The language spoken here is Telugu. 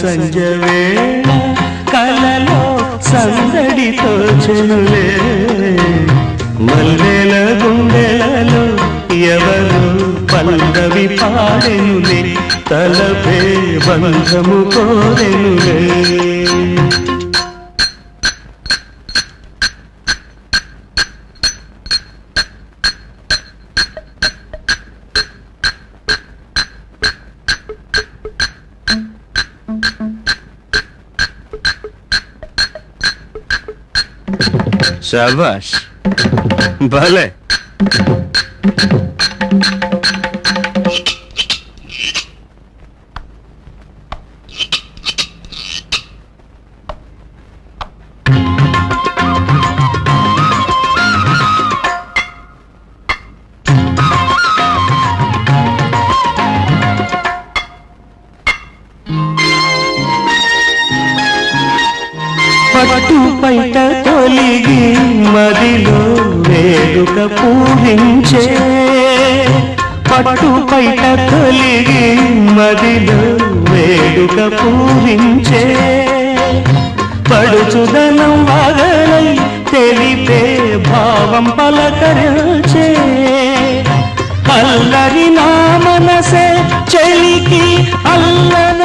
సంజవేళ కలలో సందడితో చెనులే మల్లెల గుండెలలో ఎవరు పల్లవి పాడెనులే. తలపే బంధము కోరెనులే. Savas. Bale. పైట తొలిగి మదిలో వేడుక పూజించే పట్టు పైట తొలిగి మదిలో వేడుక పూజించే పడుచుదనం వగలై తెలిపే భావం పలకరించే. అల్లరి నా మనసే చెలికి అల్లరి